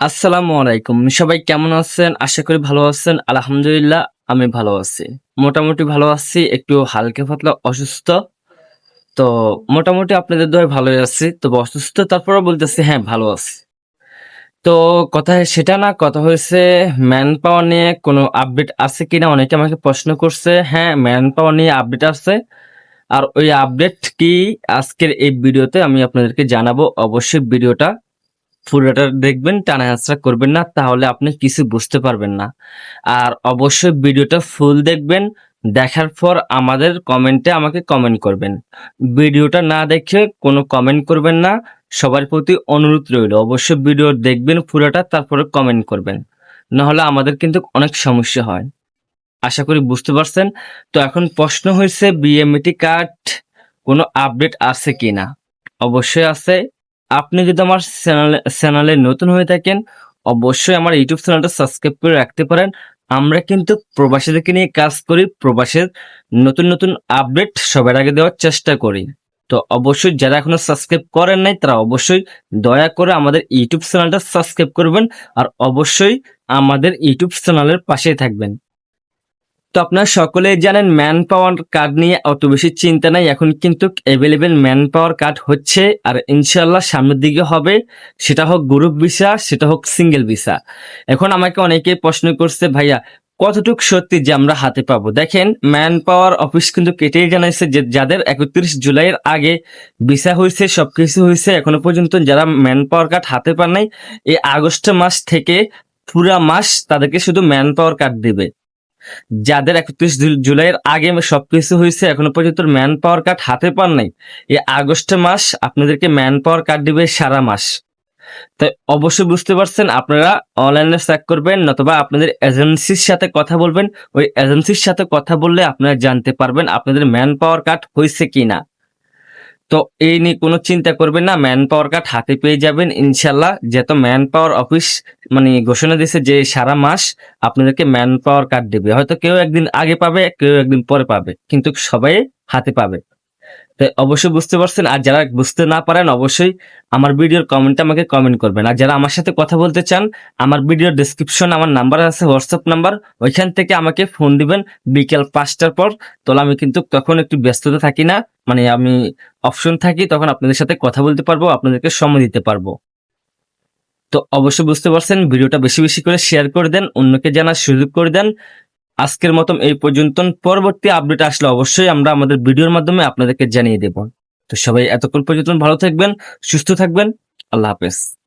আসসালামু আলাইকুম। সবাই কেমন আছেন? আশা করি ভালো আছেন। আলহামদুলিল্লাহ, আমি ভালো আছি। মোটামুটি ভালো আছি, একটু হালকা পাতলা অসুস্থ। তো মোটামুটি আপনাদের দয় ভালোই আছি। তবে অসুস্থ তারপরে বলতেছি হ্যাঁ ভালো আছি। তো কথা সেটা না, কথা হয়েছে ম্যান পাওয়ার নিয়ে কোনো আপডেট আছে কিনা? অনেকে আমাকে প্রশ্ন করছে হ্যাঁ ম্যান পাওয়ার নিয়ে আপডেট আছে। আর ওই আপডেট কি? আজকের এই ভিডিওতে আমি আপনাদেরকে জানাব। অবশ্যই ভিডিওটা পুরোটা দেখবেন টানা হাসরা করবেন না, তাহলে আপনি কিছু বুঝতে পারবেন না। আর অবশ্যই ভিডিওটা ফুল দেখবেন, দেখার পর আমাদের কমেন্টে আমাকে কমেন্ট করবেন। ভিডিওটা না দেখে কোনো কমেন্ট করবেন না, সবার প্রতি অনুরোধ রইল। অবশ্যই ভিডিও দেখবেন পুরোটা, তারপরে কমেন্ট করবেন। নাহলে আমাদের কিন্তু অনেক সমস্যা হয়। আশা করি বুঝতে পারছেন? তো এখন প্রশ্ন হয়েছে বিএমটি কার্ড কোনো আপডেট আছে কিনা? অবশ্যই আছে। আপনি যদি আমার চ্যানেলে চ্যানেলে নতুন হয়ে থাকেন, অবশ্যই আমার ইউটিউব চ্যানেলটা সাবস্ক্রাইব করে রাখতে পারেন। আমরা কিন্তু প্রবাসীদেরকে নিয়ে কাজ করি প্রবাসের নতুন নতুন আপডেট সবার আগে দেওয়ার চেষ্টা করি। তো অবশ্যই যারা এখনও সাবস্ক্রাইব করেন নাই, তারা অবশ্যই দয়া করে আমাদের ইউটিউব চ্যানেলটা সাবস্ক্রাইব করবেন আর অবশ্যই আমাদের ইউটিউব চ্যানেলের পাশেই থাকবেন। তো আপনারা সকলেই জানেন ম্যান পাওয়ার কার্ড নিয়ে অত বেশি চিন্তা নাই। এখন কিন্তু অ্যাভেলেবেল ম্যান পাওয়ার কার্ড হচ্ছে আর ইনশাল্লাহ সামনের দিকে হবে। সেটা হোক গ্রুপ ভিসা সেটা হোক সিঙ্গেল ভিসা এখন আমাকে অনেকেই প্রশ্ন করছে, ভাইয়া, কতটুক সত্যি যে আমরা হাতে পাবো? দেখেন ম্যান পাওয়ার অফিস কিন্তু কেটেই জানাইছে যে যাদের একত্রিশ জুলাইয়ের আগে ভিসা হয়েছে সবকিছু হয়েছে এখনও পর্যন্ত যারা ম্যান পাওয়ার কার্ড হাতে পান নাই, এই আগস্ট মাস থেকে পুরা মাস তাদেরকে শুধু ম্যান পাওয়ার কার্ড দিবে। যাদের একত্রিশ জুলাইয়ের আগে সবকিছু হয়েছে, এখনও পর্যন্ত ম্যান পাওয়ার কার্ড হাতে পান নাই। এই আগস্ট মাস আপনাদেরকে ম্যান পাওয়ার কার্ড দিবে সারা মাস। তাই অবশ্যই বুঝতে পারছেন, আপনারা অনলাইনে চেক করবেন, নতুবা আপনাদের এজেন্সির সাথে কথা বলবেন। ওই এজেন্সির সাথে কথা বললে আপনারা জানতে পারবেন আপনাদের ম্যান পাওয়ার কার্ড হয়েছে কিনা। তো এই নিয়ে কোনো চিন্তা করবেন না ম্যান পাওয়ার কার্ড হাতে পেয়ে যাবেন ইনশাল্লাহ যেহেতু ম্যান পাওয়ার অফিস মানে ঘোষণা দিয়েছে যে সারা মাস আপনাদেরকে ম্যান পাওয়ার কার্ড দেবে। হয়তো কেউ একদিন আগে পাবে, কেউ একদিন পরে পাবে, কিন্তু সবাই হাতে পাবে। তো অবশ্যই বুঝতে পারছেন, আর যারা বুঝতে না পারেন, অবশ্যই আমার ভিডিওর কমেন্টে আমাকে কমেন্ট করবেন। আর যারা আমার সাথে কথা বলতে চান, আমার ভিডিওর ডিসক্রিপশন আমার নাম্বার আছে হোয়াটসঅ্যাপ নাম্বার ওইখান থেকে আমাকে ফোন দিবেন। বিকেল পাঁচটার পর তাহলে আমি কিন্তু তখন একটু ব্যস্ততা থাকি না। মানে আমি অপশন থাকি, তখন আপনাদের সাথে কথা বলতে পারব, আপনাদেরকে সময় দিতে পারব। তো অবশ্যই বুঝতে পারছেন, ভিডিওটা বেশি বেশি করে শেয়ার করে দেন, অন্যকে জানার সুযোগ করে দেন। আজকের মতন এই পর্যন্ত, পরবর্তী আপডেট আসলে অবশ্যই আমরা আমাদের ভিডিওর মাধ্যমে আপনাদেরকে জানিয়ে দেব। তো সবাই এতক্ষণ পর্যন্ত ভালো থাকবেন, সুস্থ থাকবেন, আল্লাহ হাফেজ।